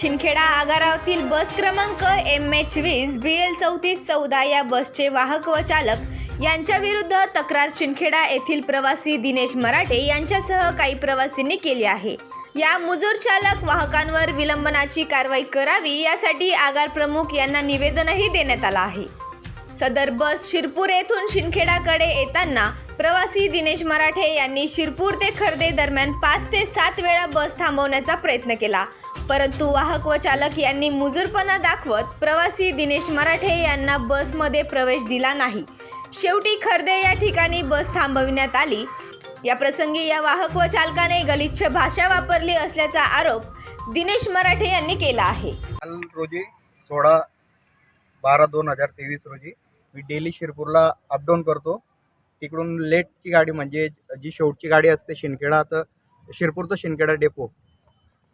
शिंदखेडा आगारातील बस क्रमांक M H वीस बी L चौतीस चौदा या बसचे वाहक व चालक यांच्याविरुद्ध तक्रार शिंदखेडा येथील प्रवासी दिनेश मराठे यांच्यासह काही प्रवासींनी केली आहे. या मुजूर चालक वाहकांवर विलंबनाची कारवाई करावी यासाठी आगार प्रमुख यांना निवेदनही देण्यात आलं आहे. सदर बस शिरपूर येथून शिंदखेडाकडे येताना प्रवासी दिनेश मराठे यांनी शिरपूर ते खर्दे दरम्यान पाच ते सात वेळा बस थांबवण्याचा प्रयत्न केला. परंतु वाहक व चालक यांनी मुजूरपणा दाखवत प्रवासी दिनेश मराठे यांना बसमध्ये प्रवेश दिला नाही. शेवटी खर्दे या ठिकाणी बस थांबविण्यात आली. या प्रसंगी या वाहक व चालकाने गलिच्छ भाषा वापरली असल्याचा आरोप दिनेश मराठे यांनी केला आहे. काल रोजी सोळा बारा दोन हजार तेवीस रोजी मी डेली शिरपूरला अपडाऊन करतो. तिकडून लेटची गाडी म्हणजे जी शेवटची गाडी असते शिंदखेडा तर शिरपूर तर शिंदखेडा डेपो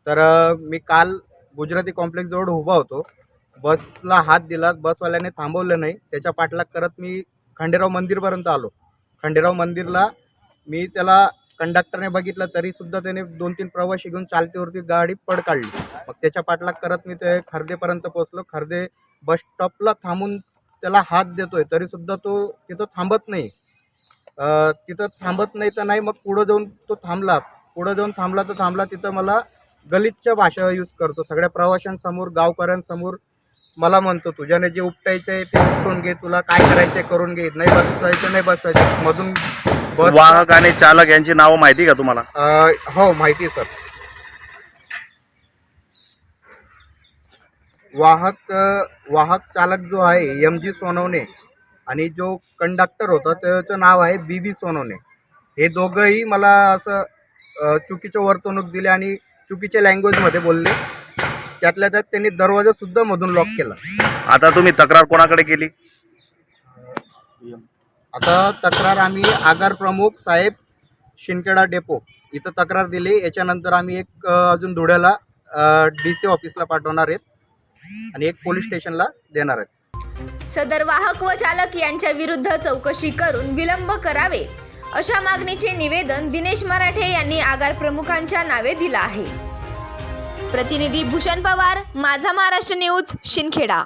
तर मी काल गुजराती कॉम्प्लेक्सजवळ उभा होतो. बसला हात दिला बसवाल्याने थांबवलं नाही. त्याच्या पाठलाग करत मी खंडेराव मंदिरपर्यंत आलो. खंडेराव मंदिरला मी त्याला कंडक्टरने बघितलं तरीसुद्धा त्याने दोन तीन प्रवासी घेऊन चालतीवरती गाडी पड काढली. मग त्याच्या पाठलाग करत मी ते खर्देपर्यंत पोहोचलो. खर्दे बस स्टॉपला थांबून त्याला हात देतोय तरीसुद्धा तो तिथं थांबत नाही. तिथं थांबत नाही तर नाही मग पुढं जाऊन तो थांबला. पुढं जाऊन थांबला तर थांबला तिथं मला गलिच्छ भाषा यूज करतो. सगळ्या प्रवाशांसमोर गावकऱ्यांसमोर मला म्हणतो तुझ्याने जे उपटायचं आहे ते उपटून घे तुला काय करायचं करून घे. नाही बसायचं नाही बसायचं मधून बस वाहक आणि चालक यांची नावं माहिती का तुम्हाला? हो माहिती आहे, सर. वाहक वाहक चालक जो आहे एम जी सोनवणे आणि जो कंडक्टर होता त्याचं नाव आहे बी बी सोनवणे. हे दोघंही मला असं चुकीचं वर्तणूक दिले आणि चुकीच्या लँग्वेजमध्ये बोलले. त्यातल्या त्यात त्यांनी दरवाजासुद्धा मधून लॉक केला. आता तुम्ही तक्रार कोणाकडे केली? आता तक्रार आम्ही आगार प्रमुख साहेब शिंदखेडा डेपो इथं तक्रार दिली. याच्यानंतर आम्ही एक अजून धुळ्याला डी सी ऑफिसला पाठवणार आहेत. आणि एक पोलीस स्टेशनला देणार आहेत. सदर वाहक व चालक यांच्या विरुद्ध चौकशी करून विलंब करावे अशा मागणीचे निवेदन दिनेश मराठे यांनी आगार प्रमुखांच्या नावे दिला आहे. प्रतिनिधी भूषण पवार माझा महाराष्ट्र न्यूज शिंदखेडा.